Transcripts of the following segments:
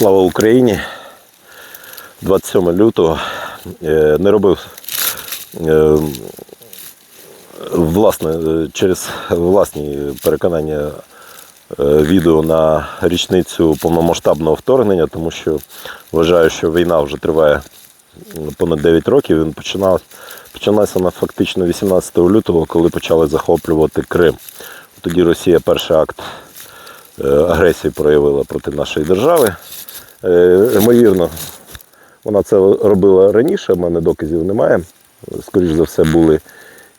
Слава Україні! 27 лютого Е, не робив е, власне, е, через власні переконання відео на річницю повномасштабного вторгнення, тому що вважаю, що війна вже триває понад 9 років. Він починав, почалася вона фактично 18 лютого, коли почали захоплювати Крим. Тоді Росія перший акт агресії проявила проти нашої держави. Е, Ймовірно, вона це робила раніше, в мене доказів немає. Скоріше за все, були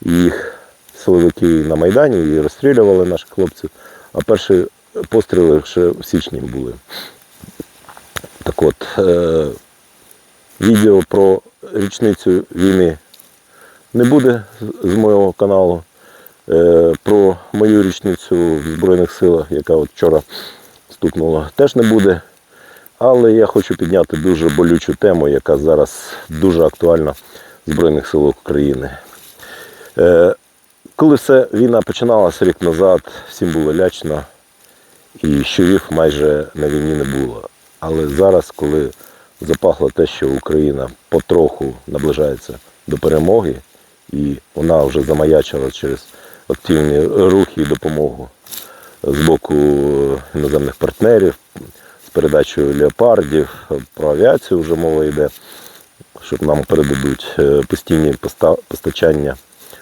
їх силовики на Майдані і розстрілювали наших хлопців. А перші постріли ще в січні були. Так от, е, відео про річницю війни не буде з- мого каналу. Е, Про мою річницю в Збройних силах, яка от вчора стукнула, теж не буде. Але я хочу підняти дуже болючу тему, яка зараз дуже актуальна в Збройних силах України. Е, Коли все війна починалася рік назад, всім було лячно і щурів майже на війні не було. Але зараз, коли запахло те, що Україна потроху наближається до перемоги, і вона вже замаячила через активні рухи і допомогу з боку іноземних партнерів, з передачею леопардів, про авіацію вже мова йде, щоб нам передадуть е, постійні постачання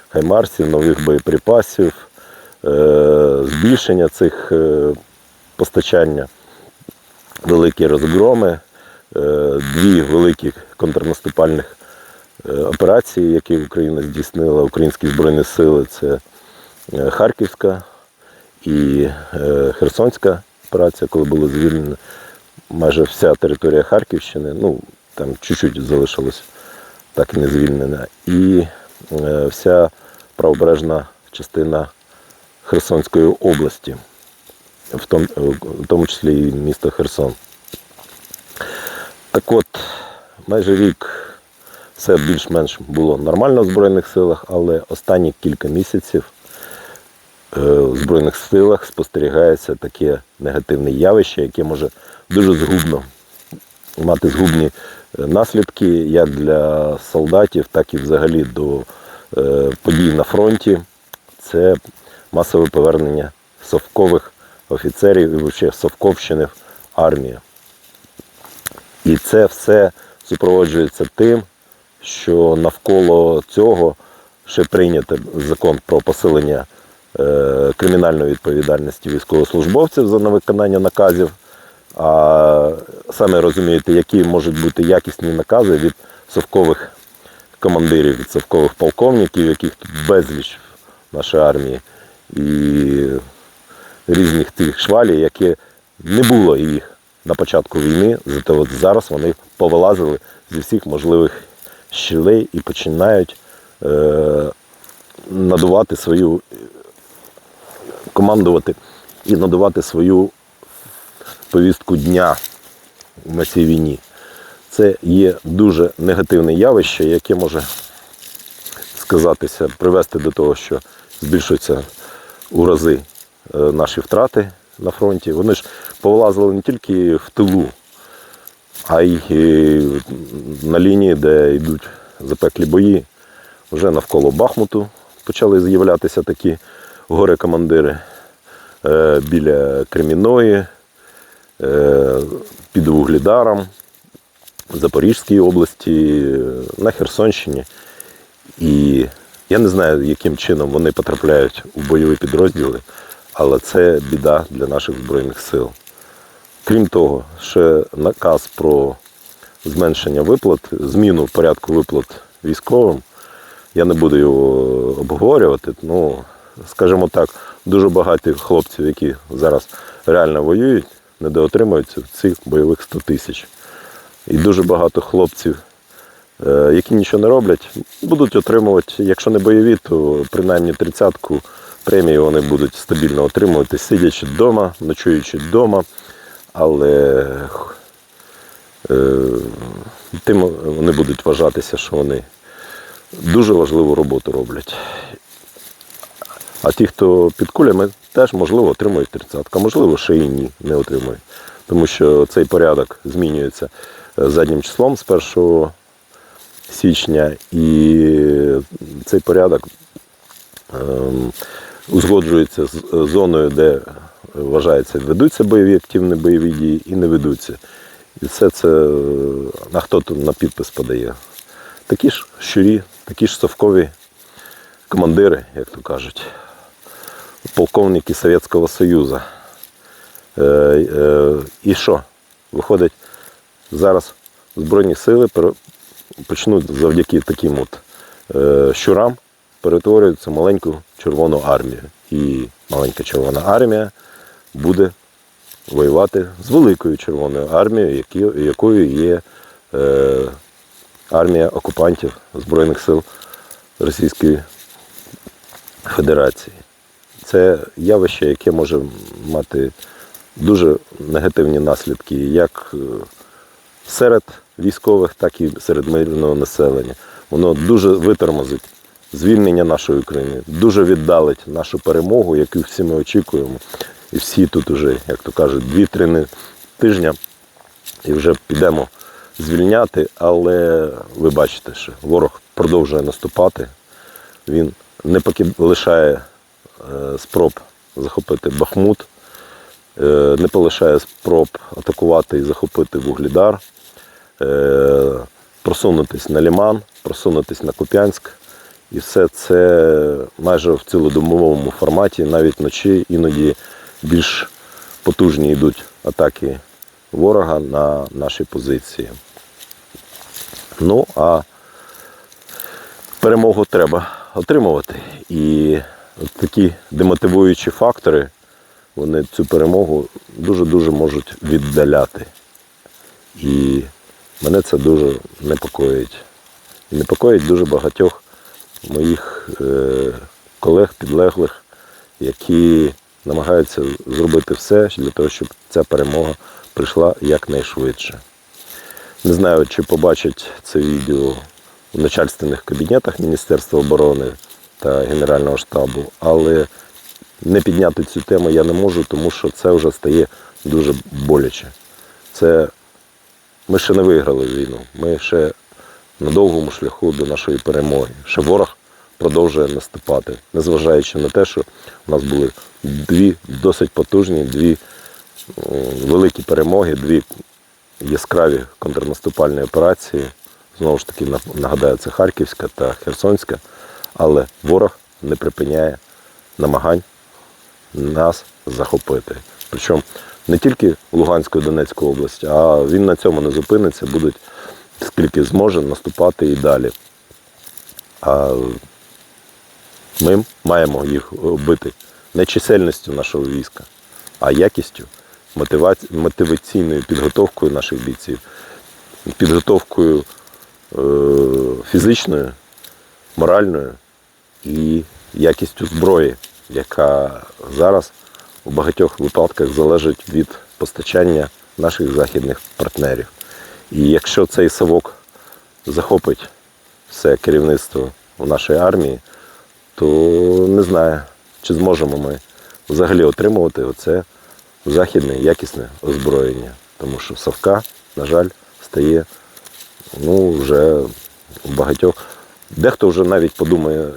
хаймарсів, нових боєприпасів, е, збільшення цих е, постачання, великі розгроми, дві великі контрнаступальних операції, які Україна здійснила, українські збройні сили, це Харківська і Херсонська операція, коли було звільнено майже вся територія Харківщини, ну там чуть-чуть залишилось так і не звільнена, і е, вся правобережна частина Херсонської області, в тому, в тому числі і місто Херсон. Так от, майже рік все більш-менш було нормально в Збройних силах, але останні кілька місяців в Збройних силах спостерігається таке негативне явище, яке може дуже згубно мати згубні е, наслідки як для солдатів, так і взагалі до е, подій на фронті. Це масове повернення совкових офіцерів і взагалі совковщини в армію. І це все супроводжується тим, що навколо цього ще прийнято закон про посилення е, кримінальної відповідальності військовослужбовців за невиконання наказів. А саме розумієте, які можуть бути якісні накази від совкових командирів, від совкових полковників, яких тут безліч в нашій армії, і різних тих швалів, які не було їх на початку війни, зате от зараз вони повилазили зі всіх можливих щілей і починають е, надувати свою, командувати і надавати свою повістку дня на цій війні. Це є дуже негативне явище, яке може сказатися, привести до того, що збільшуються у рази е, наші втрати на фронті. Вони ж повлазили не тільки в тилу, а й е, на лінії, де йдуть запеклі бої. Вже навколо Бахмуту почали з'являтися такі горе-командири біля Креміної, е, під Вугледаром, в Запорізькій області, е, на Херсонщині. І я не знаю, яким чином вони потрапляють у бойові підрозділи, але це біда для наших Збройних сил. Крім того, ще наказ про зменшення виплат, зміну порядку виплат військовим. Я не буду його обговорювати. Ну, скажімо так, дуже багато хлопців, які зараз реально воюють, недоотримуються цих бойових 100 тисяч. І дуже багато хлопців, е, які нічого не роблять, будуть отримувати, якщо не бойові, то принаймні тридцятку премії вони будуть стабільно отримувати, сидячи вдома, ночуючи вдома. Але е, тим вони будуть вважатися, що вони дуже важливу роботу роблять. А ті, хто під кулями, теж можливо отримують тридцятку, можливо ще і ні, не отримують. тому що цей порядок змінюється е, заднім числом з 1 січня, і цей порядок ем, узгоджується з е, зоною, де вважається, ведуться бойові активні бойові дії і не ведуться. І все це е, а хто тут на підпис подає? Такі ж щурі, такі ж совкові командири, як то кажуть, полковники Совєтського Союзу. Е, е, і що? Виходить, зараз Збройні сили почнуть завдяки таким от е, щурам перетворюються маленьку Червону армію. І маленька Червона армія буде воювати з великою Червоною армією, якою є е, армія окупантів Збройних сил Російської Федерації. Це явище, яке може мати дуже негативні наслідки як е, серед військових, так і серед мирного населення. Воно дуже витормозить звільнення нашої України, дуже віддалить нашу перемогу, яку всі ми очікуємо. І всі тут уже, як то кажуть, 2-3 тижня і вже підемо звільняти, але ви бачите, що ворог продовжує наступати. Він не лишає спроб захопити Бахмут, е, не полишає спроб атакувати і захопити Вуглідар, е, просунутись на Ліман, просунутись на Куп'янськ. І все це майже в цілодомовому форматі, навіть вночі іноді більш потужні йдуть атаки ворога на наші позиції. Ну, а перемогу треба отримувати. І такі демотивуючі фактори, вони цю перемогу дуже-дуже можуть віддаляти. І мене це дуже непокоїть. І непокоїть дуже багатьох моїх е, колег, підлеглих, які намагаються зробити все для того, щоб ця перемога прийшла якнайшвидше. Не знаю, чи побачать це відео в начальственних кабінетах Міністерства оборони та Генерального штабу, але не підняти цю тему я не можу, тому що це вже стає дуже боляче. Це ми ще не виграли війну. Ми ще на довгому шляху до нашої перемоги. Ще ворог продовжує наступати, незважаючи на те, що у нас були дві досить потужні, дві великі перемоги, дві яскраві контрнаступальні операції. Знову ж таки, нагадаю, це Харківська та Херсонська, але ворог не припиняє намагань нас захопити. Причому не тільки Луганську і Донецьку область, а він на цьому не зупиниться, будуть скільки зможе наступати і далі. А ми маємо їх бити не чисельністю нашого війська, а якістю, мотиваційною підготовкою наших бійців, підготовкою е, фізичною, моральною і якістю зброї, яка зараз у багатьох випадках залежить від постачання наших західних партнерів. І якщо цей совок захопить все керівництво в нашій армії, то не знаю, чи зможемо ми взагалі отримувати оце західне якісне озброєння. Тому що совка, на жаль, стає ну, вже у багатьох. Дехто вже навіть подумає,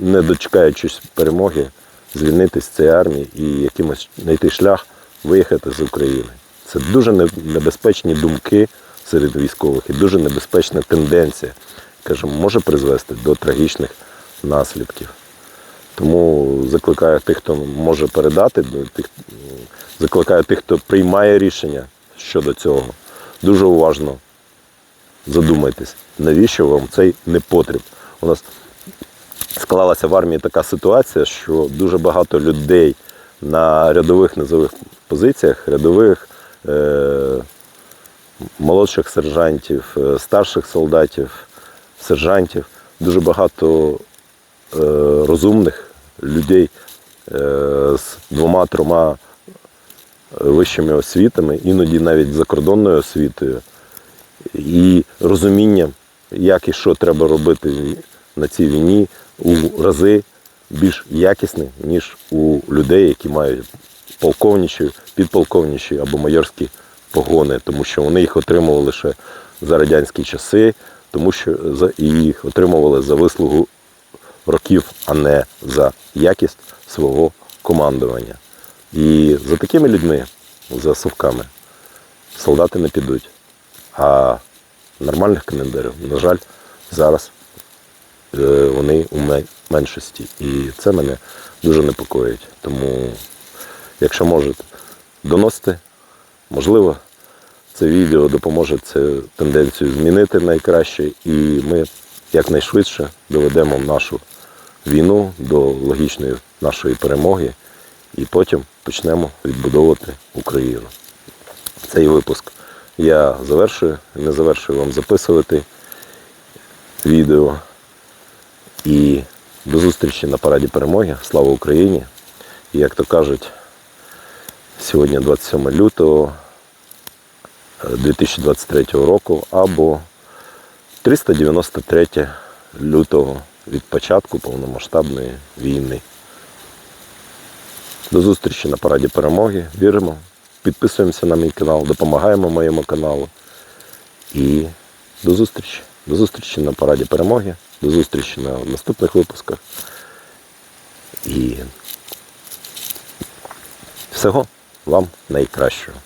не дочекаючись перемоги, звільнитися з цієї армії і якимось знайти шлях виїхати з України. Це дуже небезпечні думки серед військових і дуже небезпечна тенденція, кажемо, може призвести до трагічних наслідків. Тому закликаю тих, хто може передати, тих, закликаю тих, хто приймає рішення щодо цього. Дуже уважно задумайтесь, навіщо вам цей непотріб. У нас склалася в армії така ситуація, що дуже багато людей на рядових низових позиціях, рядових е- молодших сержантів, е, старших солдатів, сержантів, дуже багато е, розумних людей е, з двома-трьома вищими освітами, іноді навіть закордонною освітою, і розумінням, як і що треба робити на цій війні у рази більш якісне, ніж у людей, які мають полковничі, підполковничі або майорські погони, тому що вони їх отримували ще за радянські часи, тому що за їх отримували за вислугу років, а не за якість свого командування. І за такими людьми, за совками, солдати не підуть. А нормальних командирів, на жаль, зараз е, вони у меншості. І це мене дуже непокоїть. Тому, якщо можете, доносите, можливо, це відео допоможе цю тенденцію змінити найкраще, і ми якнайшвидше доведемо нашу війну до логічної нашої перемоги, і потім почнемо відбудовувати Україну. Цей випуск я завершую, не завершую вам записувати відео. І до зустрічі на параді перемоги. Слава Україні! І як то кажуть, сьогодні 27 лютого е, 2023 року або 393 лютого від початку повномасштабної війни. До зустрічі на параді перемоги. Віримо, підписуємося на мій канал, допомагаємо моєму каналу. І до зустрічі. До зустрічі на параді перемоги. До зустрічі на наступних випусках. І всього вам найкращого.